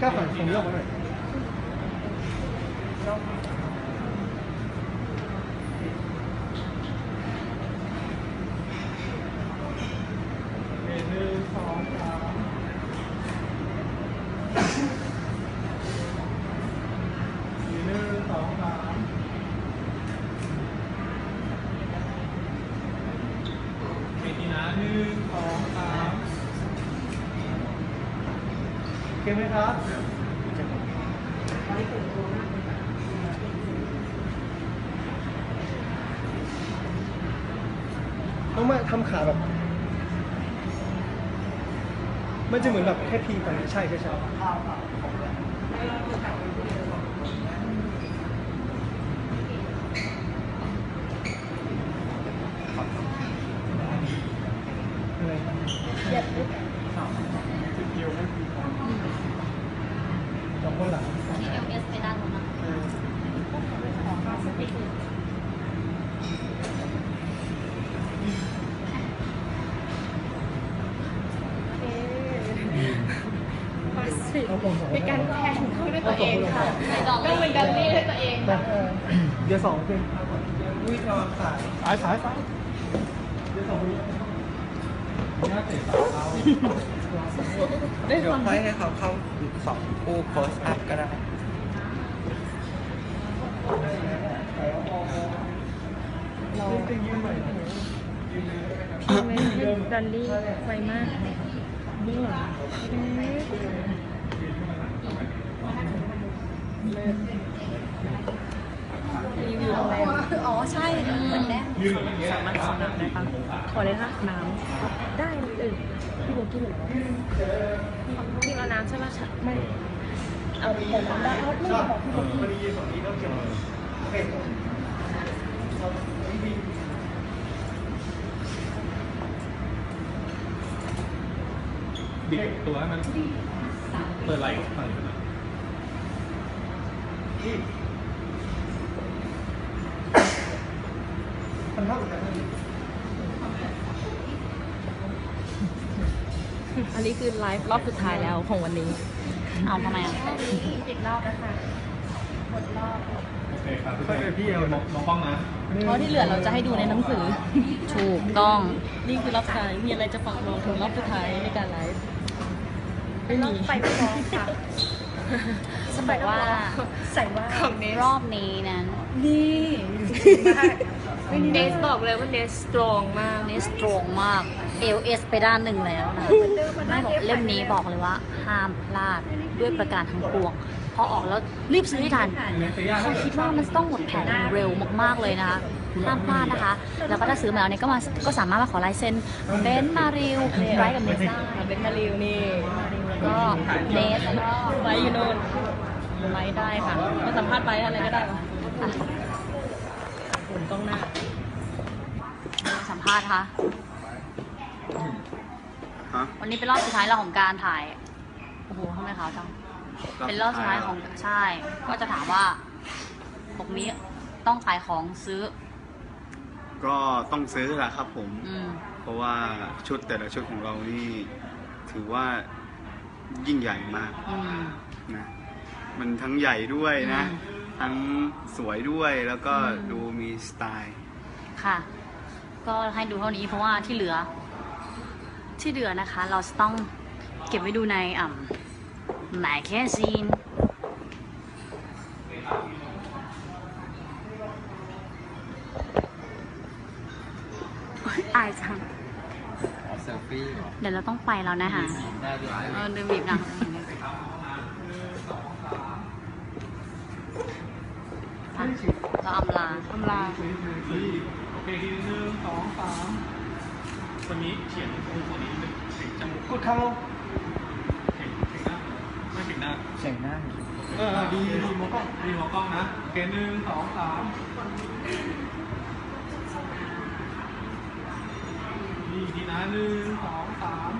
ก้าวผ่านตรงนี้ออกมาหน่อยหนึ่งสองสาม เคไหมครับต้องมาทำขาแบบ มันจะเหมือนแบบแค่พีไปใช่ใช่ใช่อะไรสิบเดียวไม่พีสองคนหลัง ที่เอลเอสไปด้านนู้นนะ เป็นการแข่งเข้าด้วยตัวเองค่ะก็เป็นการรีดให้ตัวเองแต่เดี๋ยวสองเป็นวิ่งระวังสายสายสายสายเดี๋ยวสองวิ่งหน้าเตะสายเท้าเดี๋ยวค่อยให้เขาเข้าสองคู่โพสอัพก็ได้เราจะยืนใหม่พี่ไม่ให้ดันลี่ไวมาก เบื้งหลังรีวิวอะไรอ๋อใช่เหมือนแน่สามารถขอน้ำได้ปะขอเลยค่ะน้ำได้เลยพี่โบกี้เหรอพี่เอาน้ำใช่ไหมไม่เอาขอน้ำได้เอาะไม่บอกพี่โบกี้มันยืนฝั่งนี้ก็เกี่ยวโอเค บิดตัวให้มันเปิดไหล่ฝั่งนี้นะนี่มันเท่ากันนะอันนี้คือไลฟ์รอบสุดท้ายแล้วของวันนี้ เอาทำไมอะอีกรอบนะคะหมดรอบโอเคครับพี่เอมองมองกล้องนะเพราะที่เหลือเราจะให้ดูในหนังสือ ถูกต้อง นี่คือรอบสุดท้าย มีอะไรจะฝากบอกถึงรอบสุดท้ายในการไลฟ์ ไม่มีไปฟ้องค่ะจะบอกว่าใส่ว่าของเนสรอบนี้นั้นนี่เนสบอกเลยว่าเนสสตรองมาก นี่สตรองมาก LS ไปด้านหนึ่งแล้วนะไม่บอกเล่มนี้บอกเลยว่า ห้ามพลาดด้วยประการทั้งปวงพอออกแล้วรีบซื้อให้ทัน เขาคิดว่ามันต้องหมดแผงเร็วมาก ๆ เลยนะคะห้ามพลาดนะคะ แล้วก็ถ้าซื้อมาแล้วเนี่ยก็มาก็สามารถมาขอลายเซ็นเบนซ์มาริวไรกับเนสได้เป็นมาริวนี่ ก็เนสก็ไว้อยู่โน่นไว้ได้ค่ะมาสัมภาษณ์ไว้อะไรก็ได้วะอะผมต้องหน้า สัมภาษณ์ค่ะฮะวันนี้เป็นรอบสุดท้ายแล้วของการถ่าย โอ้โหทำไมขาวจัง เป็นรอบสุดท้ายของใช่ ก็จะถามว่าปกนี้ต้องขายของซื้อ ก็ต้องซื้อแหละครับผมอืมเพราะว่าชุดแต่ละชุดของเรานี่ ถือว่า ยิ่งใหญ่มากอืม นะมันทั้งใหญ่ด้วยนะ อืมทั้งสวยด้วยแล้วก็อืม ดูมีสไตล์ ค่ะ ก็ให้ดูเท่านี้เพราะว่าที่เหลือ ที่เหลือนะคะ เราจะต้องเก็บไว้ดูในอ่ำแมกกาซีน ไปแล้วนะคะได้หลายเออดูบีบหนังอะเราอำลาอำลาโอเคทีหนึ่งสองสามคนนี้เขียนคือคนนี้เป็นเสียงจมูกกดเข้าเสียงเสียงหน้าไม่เสียงหน้าเสียงหน้าเออดีดีมองกล้องดีมองกล้องนะโอเคหนึ่งสองสามนี่ทีนะหนึ่งสองสาม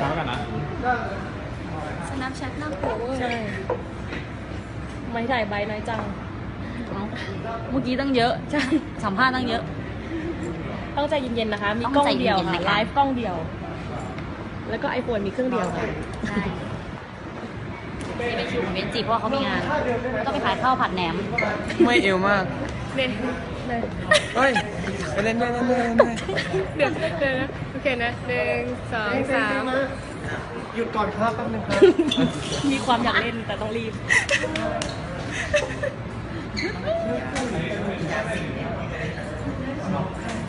ช้ากันนะ สนับแชทน่ากลัเว้ยใไม่ถ่าใบน้อยจัง เมื่อกี้ตั้งเยอะ ใช่ สัมภาษณ์ตั้งเยอะ ต้องใจเย็นๆนะคะ มีกล้องเดียวนค่ะคะ ไลฟ์กล้องเดียว แล้วก็ไอโฟนมีเครื่องเดียวค่ะ ได้ ช่ที่ไม่คิวของเบนจีเพราะว่าเขามีงานต้องไปขายข้าวผัดแหนมไม่เอวมากเนี่ยเนี่ยเฮ้ยไปเล่นด้วยเล่นด้วยเล่นด้วยเดี๋ยวเดี๋ยวนะโอเคนะหนึ่งสองสามหยุดก่อนครับแป๊บนึงครับมีความอยากเล่นแต่ต้องรีบ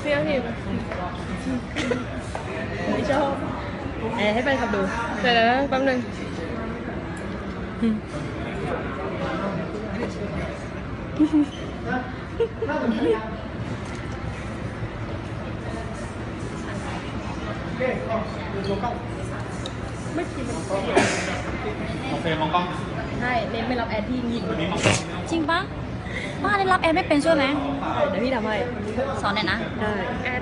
เสียงพิมไม่ชอบแอบให้แฟนคลับดู เดี๋ยวนะแป๊บนึง โอเคมองกล้องใช่เน้นไม่รับแอดที่ยิงวันนี้มองกล้องจริงปะป้าได้รับแอดไม่เป็นช่วยไหมเดี๋ยวพี่ทำให้สอนหน่อยนะได้แอด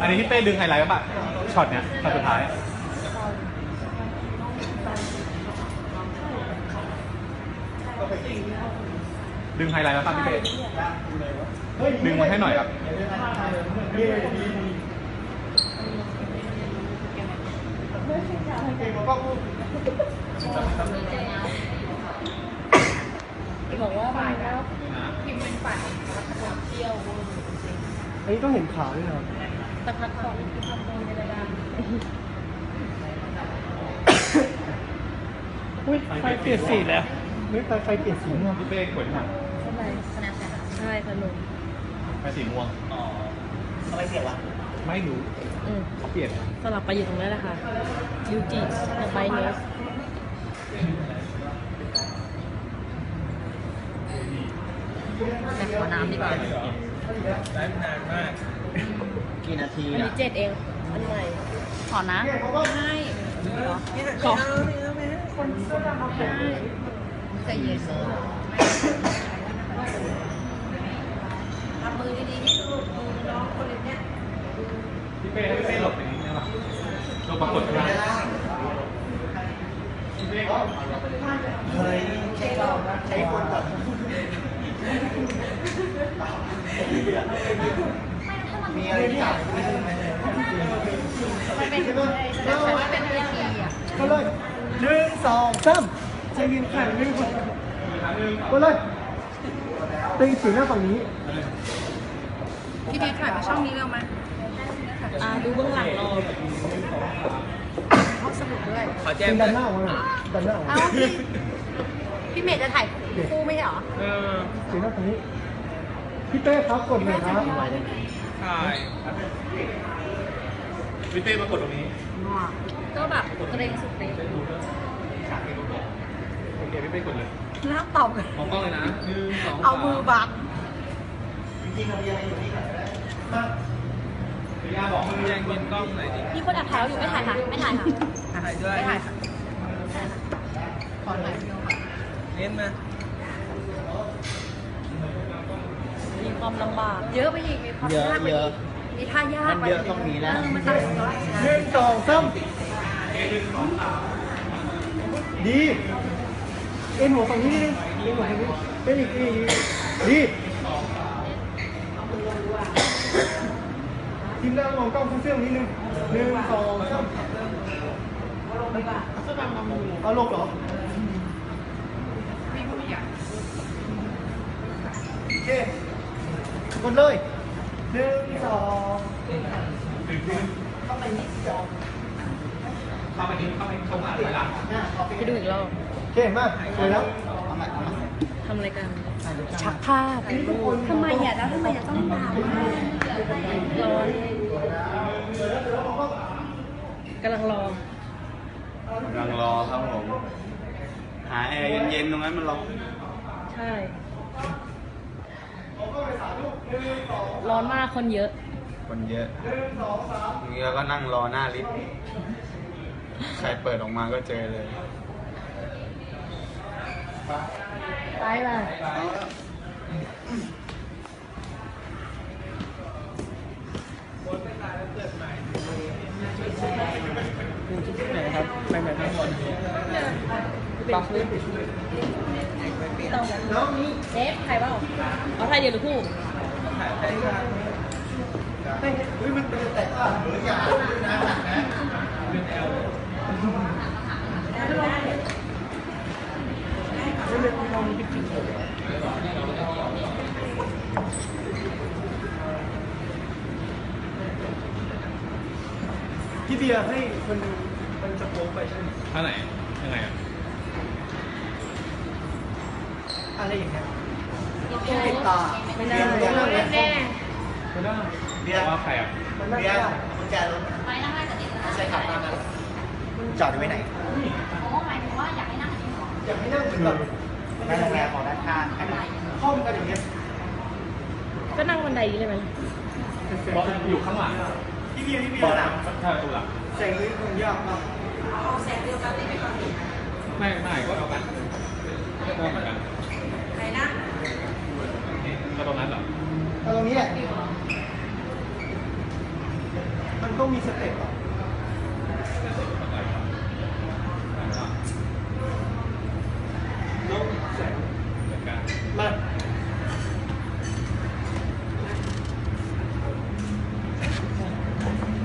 อันนี้พี่เป้ดึงไฮไลท์ป่ะ ช็อตเนี้ยช็อตสุดท้ายดึงไฮไลท์แล้วป่ะพี่เป้ดึงมาให้หน่อยครับบอกว่าไปแล้วอันนี้ต้องเห็นขาด้วยนะตะพัดของที่ทำโดนในรายการอุ้ยไฟเปลี่ยนสีแล้วเฮ้ยไฟไฟเปลี่ยนสีม่วงพี่เป้กดหน่อยใช่ไหมสแนปแชทใช่สนุกไปสีม่วงอ๋อทำไมเปลี่ยนวะไม่รู้อืมเขาเปลี่ยนสลับไปอยู่ตรงนั้นแหละค่ะยูจิกับไบเนสแต่ขอน้ำดีกว่ากี่ นาทีอันนี้เจ็ดเอง อันใหม่ ขอนะให้ขอใจเย็นทำมือดีๆนี่ดูดูน้องคนเนี้ยพี่เป้ให้พี่เป้หลบอย่างนี้ได้ป่ะหลบปรากฏการณ์พี่เป้ก็เฮ้ยใช้เราใช้คนตัด มีอะไรที่อยากพูดไหมมันเป็นแต่ว่าเป็นเรื่องดีอะก็เลยหนึ่งสองสามใจเย็นแข็งหนึ่งคนก็เลยตีสีหน้าฝั่งนี้พี่พีถ่ายมาช่องนี้เร็วไหมอ่าดูเบื้องหลังรอห้องสมุดด้วยเป็นดันหน้าออกมาหน่อยดันหน้าออกมาเอ้าพี่พี่เมย์จะถ่ายคู่ไม่ใช่เหรอเออสีหน้าฝั่งนี้พี่เป้ครับกดหน่อยครับ ใช่พี่เป้มากดตรงนี้ก็แบบเกรงสุดเลยโอเคพี่เป้กดเลยแล้วตอบเลยมองกล้องเลยนะหนึ่งสองเอามือบังพี่ยาบอกมือแย่งยินกล้องหน่อยดิมีคนแอบถ่ายเราอยู่ไม่ถ่ายค่ะไม่ถ่ายค่ะถ่ายด้วยไม่ถ่ายค่ะขอถ่ายวิดีโอค่ะเล่นมา ความลำบาก เยอะไปอีกมีความยากไปอีกมีท่ายากไปมันเยอะต้องมีนะ เออมันตัดสินใจหนึ่งสองสามดีเอ็นหัวฝั่งนี้นิดนึงเอ็นหัวฝั่งนี้เป็นอีกทีดีทีมหน้ามองกล้องเสื้อๆนิดนึงหนึ่งสองสามเอาลงเหรอโอเค กดเลยหนึ่งสองเข้าไปนี่เข้าไปเข้ามาถอยหลังให้ดูอีกรอบโอเคมากสวยแล้วทำอะไรกัน ชักภาพทำไมอะแล้วทำไมจะต้องตามร้อนกำลังรอกำลังรอครับผม หาแอร์เย็นๆตรงนั้นมันร้อนใช่ ร้อนมากคนเยอะ คนเยอะนี่เราก็นั่งรอหน้าลิฟต์ใครเปิดออกมาก็เจอเลย ไปล่ะไหนครับ ไปไหนข้างบนปักเลยแล้วนี้เซฟใครเปล่าเอาไทยเดียวหรือคู่ เฮ้ยเฮ้ยมันเป็นแต่ก็หรืออย่านะนะพี่เบียร์ให้มันมันจะโป๊ไปใช่ไหมท่าไหนยังไงอะ อะไรอย่างเงี้ย ปิดตาไม่ได้เบียร์มันแน่แน่ไม่ได้เบียร์ว่าใครอะเบียได้ร์กุญแจรถไปนั่งได้แต่เด็กใช่ขับตาจอดไว้ไหนผมว่าหมายถึงว่าอยากให้นั่งที่ก่อนอยากให้นั่งเป็นแบบในโรงแรมของด้านข้างห้องกันอย่างเงี้ยก็นั่งบันไดนี้เลยไหมเพราะอยู่ข้างหลังพี่เบียร์พี่เบียร์หลังใช่ประตูหลังแสงนี้คงยากมากเอาแสงเดียวกันได้ไหมครับไม่ไม่ก็เอากันก็เหมือนกันไหนนะ ตรงนั้นเหรอ แต่ตรงนี้แหละ มันต้องมีสเต็ปอะแล้วแสง เหมือนกัน มา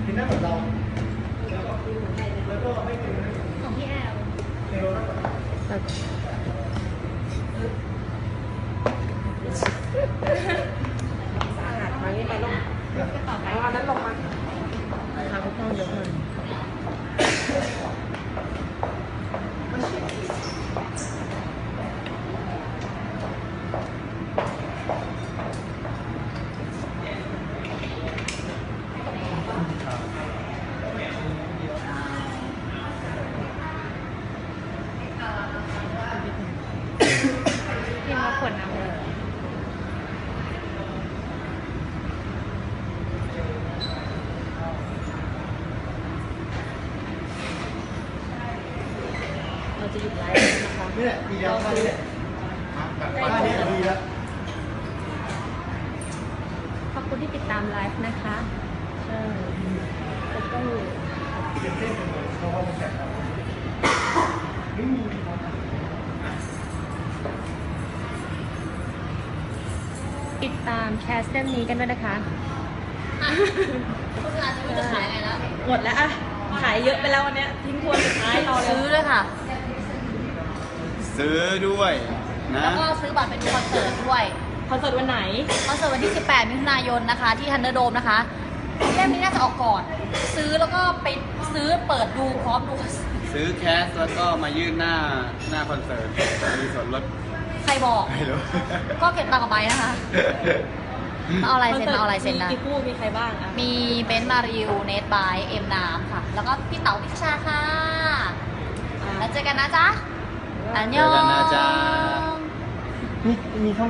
เห็นหน้าเหมือนเราแล้วก็แล้วก็ให้เป็น ของพี่แอล เร็วแล้วก็ สะอาดไหมไปลงเอาอันนั้นลงมาทางข้างเยอะเลย พี่มาขวดน้ำเลย เรา จะหยุดไลฟ์นะคะนี่แหละดีแล้วท่านี้แหละท่านี้ดีแล้วขอบคุณที่ติดตามไลฟ์นะคะใช่แล้วก็เต้นเต้นเลยเพราะว่ามันแสงไม่มีติดตามแคสเล่มนี้กันด้วยนะคะคุณอาจจะไม่รู้จะขายอะไรแล้วหมดแล้วอะขายเยอะไปแล้ววันเนี้ยทิ้งทวนสุดท้ายรอเลยซื้อด้วยค่ะ ซื้อด้วยนะแล้วก็ซื้อบัตรเป็นคอนเสิร์ตด้วย คอนเสิร์ตวันไหน คอนเสิร์ตวันที่ 18 มิถุนายนนะคะ ที่ทันเดอร์โดมนะคะเล่มนี้น่าจะออกก่อน ซื้อแล้วก็ไปซื้อเปิดดูพร้อมดู ซื้อแคสแล้วก็มายื่นหน้าหน้าคอนเสิร์ตมีส่วนลดใครบอก ไม่รู้ ก็เก็บตังค์กับไปนะคะมาเอาลายเซ็นมาเอาลายเซ็นนะมีกี่คู่มีใครบ้างอะมีเบนซ์มาริวเนทบายเอ็มน้ำค่ะ แล้วก็พี่เต๋าพิชชาค่ะ แล้วเจอกันนะจ๊ะ อันยเจอกันนะจ๊ะมีมีเท่